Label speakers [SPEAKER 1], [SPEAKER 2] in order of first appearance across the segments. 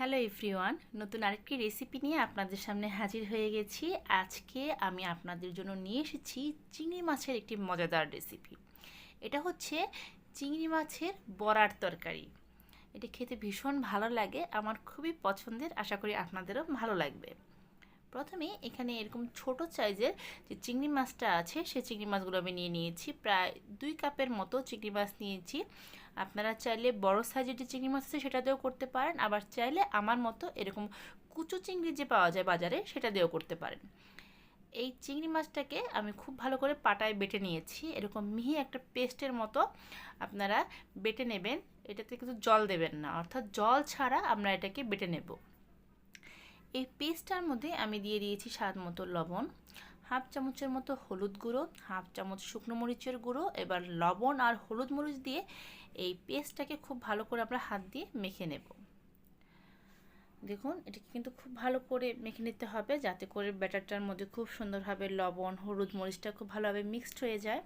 [SPEAKER 1] Hello everyone নতুন আরেকটি recipe নিয়ে আপনাদের সামনে হাজির হয়ে গেছি। আজকে আমি আপনাদের জন্য নিয়ে এসেছি চিংড়ি মাছের একটি মজাদার রেসিপি এটা হচ্ছে চিংড়ি মাছের বড়ার তরকারি। এটা খেতে ভীষণ ভালো লাগে। আমার খুবই পছন্দের। আশা করি আপনাদেরও ভালো লাগবে। প্রথমে এখানে এরকম ছোট সাইজের যে চিংড়ি মাছটা আছে, সেই চিংড়ি মাছগুলো আমি নিয়ে নিয়েছি। প্রায় দুই কাপের মতো চিংড়ি মাছ নিয়েছি। আপনারা চাইলে বড় সাইজের যে চিংড়ি মাছ আছে, সেটা দিয়েও করতে পারেন। আবার চাইলে আমার মতো এরকম কুচু চিংড়ি যে পাওয়া যায় বাজারে, সেটা দিয়েও করতে পারেন। এই চিংড়ি মাছটাকে আমি খুব ভালো করে পাটায় বেটে নিয়েছি। এরকম মিহি একটা পেস্টের মতো আপনারা বেটে নেবেন। এটাতে কিন্তু জল দেবেন না। অর্থাৎ জল ছাড়া আমরা এটাকে বেটে নেব। এই পেস্টটার মধ্যে আমি দিয়ে দিয়েছি স্বাদ মতো লবণ, হাফ চামচের মতো হলুদ গুঁড়ো, হাফ চামচ শুকনো মরিচের গুঁড়ো, এবার লবণ আর হলুদ মরিচ দিয়ে এই পেস্টটাকে খুব ভালো করে আমরা হাত দিয়ে মেখে নেব। দেখুন, এটাকে কিন্তু খুব ভালো করে মেখে নিতে হবে যাতে করে ব্যাটারটার মধ্যে খুব সুন্দরভাবে লবণ, হলুদ মরিচটা খুব ভালোভাবে মিক্সড হয়ে যায়।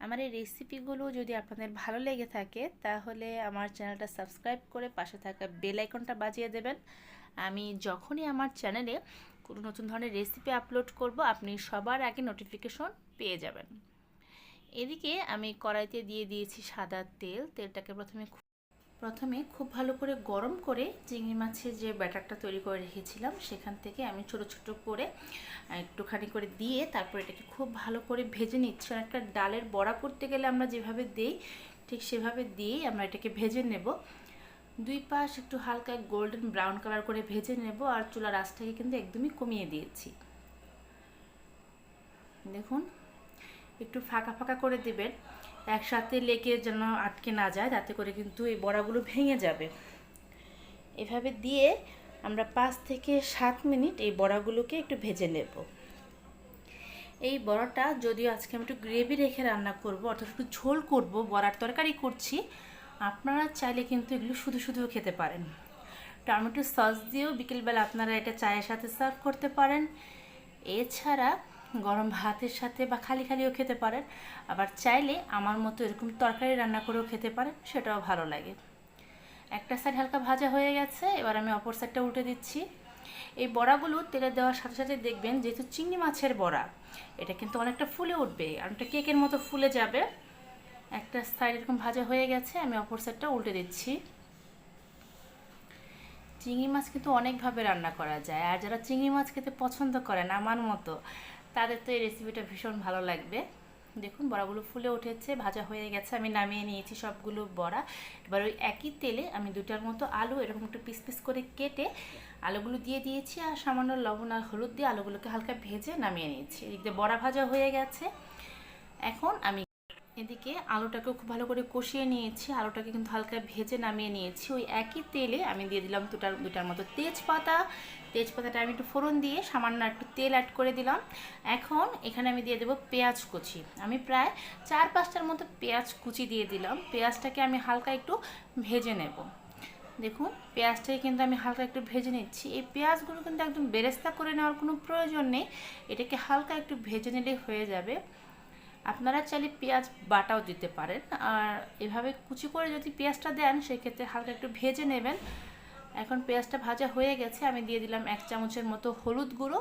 [SPEAKER 1] আমার এই রেসিপিগুলো যদি আপনাদের ভালো লেগে থাকে, তাহলে আমার চ্যানেলটা সাবস্ক্রাইব করে পাশে থাকা বেল আইকনটা বাজিয়ে দেবেন। আমি যখনই আমার চ্যানেলে কোনো নতুন ধরনের রেসিপি আপলোড করব, আপনি সবার আগে নোটিফিকেশন পেয়ে যাবেন। এদিকে আমি কড়াইতে দিয়ে দিয়েছি সাদা তেল, তেলটাকে প্রথমে প্রথমে খুব ভালো করে গরম করে চিংড়ি মাছের যে ব্যাটারটা তৈরি করে রেখেছিলাম, সেখান থেকে আমি ছোট ছোট করে একটুখানি করে দিয়ে তারপর এটাকে খুব ভালো করে ভেজে নিচ্ছি। একটা ডালের বড়া করতে গেলে আমরা যেভাবে দিই, ঠিক সেভাবে দিয়েই আমরা এটাকে ভেজে নেব। দুই পাশ একটু হালকা গোল্ডেন ব্রাউন কালার করে ভেজে নেব আর চুলার আঁচটাকে কিন্তু একদমই কমিয়ে দিয়েছি। দেখুন, একটু ফাঁকা ফাঁকা করে দেবেন। একসাথে লেগে যেন আটকে না যায়, তাতে করে কিন্তু এই বড়াগুলো ভেঙে যাবে। এভাবে দিয়ে আমরা পাঁচ থেকে সাত মিনিট এই বড়াগুলোকে একটু ভেজে নেব। এই বড়াটা যদিও আজকে আমি একটু গ্রেভি রেখে রান্না করব, অর্থাৎ একটু ঝোল করব, বড়ার তরকারি করছি, আপনারা চাইলে কিন্তু এগুলো শুধু শুধুও খেতে পারেন। টমেটো সস দিয়েও বিকেলবেলা আপনারা এটা চায়ের সাথে সার্ভ করতে পারেন। এছাড়া গরম ভাতের সাথে বা খালি খালিও খেতে পারেন। আবার চাইলে আমার মতো এরকম তরকারি রান্না করেও খেতে পারেন, সেটাও ভালো লাগে। একটা সাইড হালকা ভাজা হয়ে গেছে, এবার আমি অপর সাইডটা উল্টে দিচ্ছি। এই বড়াগুলো তেলে দেওয়ার সাথে সাথে দেখবেন যেহেতু চিংড়ি মাছের বড়া, এটা কিন্তু অনেকটা ফুলে উঠবে অনেকটা কেকের মতো ফুলে যাবে। একটা সাইড এরকম ভাজা হয়ে গেছে, আমি অপর সাইডটা উল্টে দিচ্ছি। চিংড়ি মাছ কিন্তু অনেকভাবে রান্না করা যায়, আর যারা চিংড়ি মাছ খেতে পছন্দ করেন, আমার মতো তাদের তো এই রেসিপিটা ভীষণ ভালো লাগবে। দেখুন, বড়াগুলো ফুলে উঠেছে, ভাজা হয়ে গেছে, আমি নামিয়ে নিয়েছি সবগুলো বড়া। এবার ওই একই তেলে আমি দুটার মতো আলু এরকম একটু পিস পিস করে কেটে আলুগুলো দিয়ে দিয়েছি আর সামান্য লবণ আর হলুদ দিয়ে আলুগুলোকে হালকা ভেজে নামিয়ে নিয়েছি। এদিকে বড়া ভাজা হয়ে গেছে। এখন আমি এদিকে আলুটাকেও খুব ভালো করে কষিয়ে নিয়েছি। আলুটাকে কিন্তু হালকা ভেজে নামিয়ে নিয়েছি। ওই একই তেলে আমি দিয়ে দিলাম দুটার দুটার মতো তেজপাতা। তেজপাতাটা আমি একটু ফোড়ন দিয়ে সামান্য একটু তেল অ্যাড করে দিলাম। এখন এখানে আমি দিয়ে দেবো পেঁয়াজ কুচি। আমি প্রায় চার পাঁচটার মতো পেঁয়াজ কুচি দিয়ে দিলাম। পেঁয়াজটাকে আমি হালকা একটু ভেজে নেব। দেখুন, পেঁয়াজটাকে কিন্তু আমি হালকা একটু ভেজে নিচ্ছি। এই পেঁয়াজগুলো কিন্তু একদম বেরেস্তা করে নেওয়ার কোনো প্রয়োজন নেই। এটাকে হালকা একটু ভেজে নিলে হয়ে যাবে। আপনারা চাইলে পেঁয়াজ বাটাও দিতে পারেন। আর এভাবে কুচি করে যদি পেঁয়াজটা দেন, সেক্ষেত্রে হালকা একটু ভেজে নেবেন। এখন পেঁয়াজটা ভাজা হয়ে গেছে, আমি দিয়ে দিলাম এক চামচের মতো হলুদ গুঁড়ো।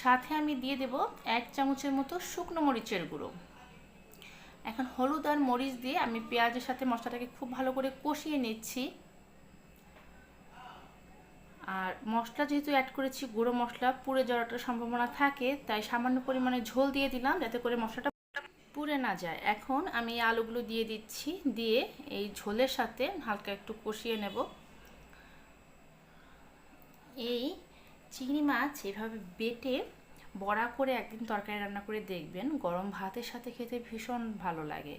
[SPEAKER 1] সাথে আমি দিয়ে দেব এক চামচের মতো শুকনো মরিচের গুঁড়ো। এখন হলুদ আর মরিচ দিয়ে আমি পেঁয়াজের সাথে মশলাটাকে খুব ভালো করে কষিয়ে নিচ্ছি। আর মশলা যেহেতু অ্যাড করেছি, গুঁড়ো মশলা পুড়ে যাওয়ার সম্ভাবনা থাকে, তাই সামান্য পরিমাণে ঝোল দিয়ে দিলাম, যাতে করে মশলাটা পুড়ে না যায়। এখন আমি আলুগুলো দিয়ে দিচ্ছি, দিয়ে এই ঝোলের সাথে হালকা একটু কষিয়ে নেব। এই চিংড়ি মাছ এভাবে বেটে বড়া করে একদিন তরকারি রান্না করে দেখবেন, গরম ভাতের সাথে খেতে ভীষণ ভালো লাগে।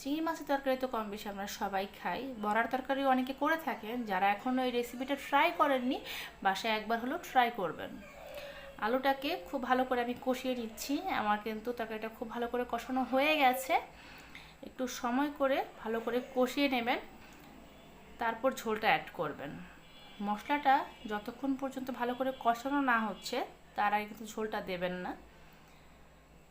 [SPEAKER 1] চিংড়ি মাছের তরকারি তো কম বেশি আমরা সবাই খাই। বড়ার তরকারি অনেকে করে থাকেন, যারা এখনও এই রেসিপিটা ট্রাই করেননি, বাসায় একবার হলেও ট্রাই করবেন। আলুটাকে খুব ভালো করে আমি কষিয়ে নিচ্ছি। আমার কিন্তু তরকারিটা খুব ভালো করে কষানো হয়ে গেছে। একটু সময় করে ভালো করে কষিয়ে নেবেন। তারপর ঝোলটা অ্যাড করবেন। মশলাটা যতক্ষণ পর্যন্ত ভালো করে কষানো না হচ্ছে, তার আগে কিন্তু ঝোলটা দেবেন না।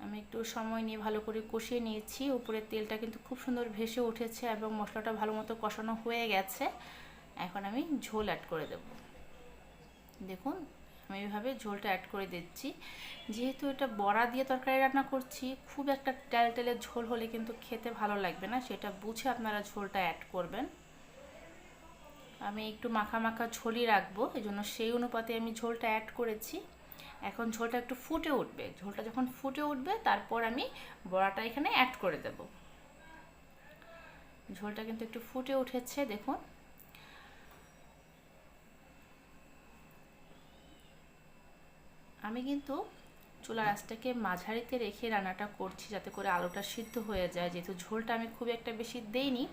[SPEAKER 1] আমি একটু সময় নিয়ে ভালো করে কষিয়ে নিয়েছি। উপরের তেলটা কিন্তু খুব সুন্দর ভেসে উঠেছে এবং মশলাটা ভালো মতো কষানো হয়ে গেছে। এখন আমি ঝোল অ্যাড করে দেব। দেখুন আমি এইভাবে ঝোলটা অ্যাড করে দিচ্ছি। যেহেতু এটা বড়া দিয়ে তরকারি রান্না করছি, খুব একটা তেল তেলের ঝোল হলে কিন্তু খেতে ভালো লাগবে না, সেটা বুঝে আপনারা ঝোলটা অ্যাড করবেন। আমি একটু মাখা মাখা ঝোলই রাখব এই জন্য সেই অনুপাতে আমি ঝোলটা অ্যাড করেছি। এখন ঝোলটা একটু ফুটে উঠবে, ঝোলটা যখন ফুটে উঠবে তারপর আমি বড়াটা এখানে অ্যাড করে দেব। ঝোলটা কিন্তু একটু ফুটে উঠেছে, দেখুন। আমি কিন্তু চুলার আঁচটাকে মাঝারিতে রেখে রান্নাটা করছি যাতে করে আলুটা সিদ্ধ হয়ে যায়। যেহেতু ঝোলটা আমি খুব একটা বেশি দেইনি,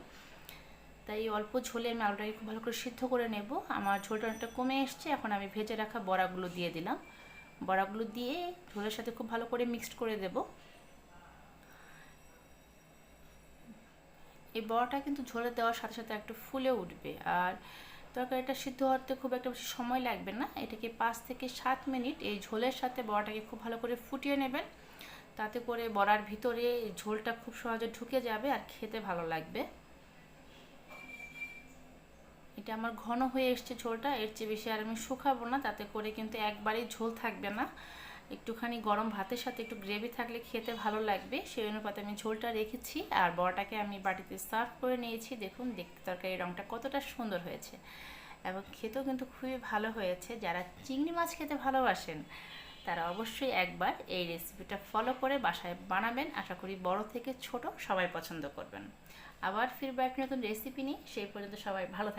[SPEAKER 1] তাই অল্প ঝোলে আমি আলুটাকে খুব ভালো করে সিদ্ধ করে নেব। আমার ঝোলটা অনেকটা কমে এসছে, এখন আমি ভেজে রাখা বড়াগুলো দিয়ে দিলাম। বড়াগুলো দিয়ে ঝোলের সাথে খুব ভালো করে মিক্সড করে দেব। এই বড়াটা কিন্তু ঝোলে দেওয়ার সাথে সাথে একটু ফুলে উঠবে। আর তরকারিটা সিদ্ধ হতে খুব একটা বেশি সময় লাগবে না। এটাকে পাঁচ থেকে সাত মিনিট এই ঝোলের সাথে বড়াটাকে খুব ভালো করে ফুটিয়ে নেবেন। তাতে করে বড়ার ভিতরে ঝোলটা খুব সহজে ঢুকে যাবে আর খেতে ভালো লাগবে। এটা আমার ঘন হয়ে এসছে ঝোলটা, এর চেয়ে বেশি আর আমি শুকাবো না, তাতে করে কিন্তু একবারই ঝোল থাকবে না। একটুখানি গরম ভাতের সাথে একটু গ্রেভি থাকলে খেতে ভালো লাগবে। সেই অনুপাতে আমি ঝোলটা রেখেছি আর বড়াটাকে আমি বাটিতে সার্ভ করে নিয়েছি। দেখুন, দেখতে তরকারি রঙটা কতটা সুন্দর হয়েছে। এবং খেতেও কিন্তু খুবই ভালো হয়েছে। যারা চিংড়ি মাছ খেতে ভালোবাসেন, তারা অবশ্যই একবার এই রেসিপিটা ফলো করে বাসায় বানাবেন। আশা করি বড় থেকে ছোট সবাই পছন্দ করবেন। আবার ফিরবো এক নতুন রেসিপি নিয়ে। সেই পর্যন্ত সবাই ভালো থাকবে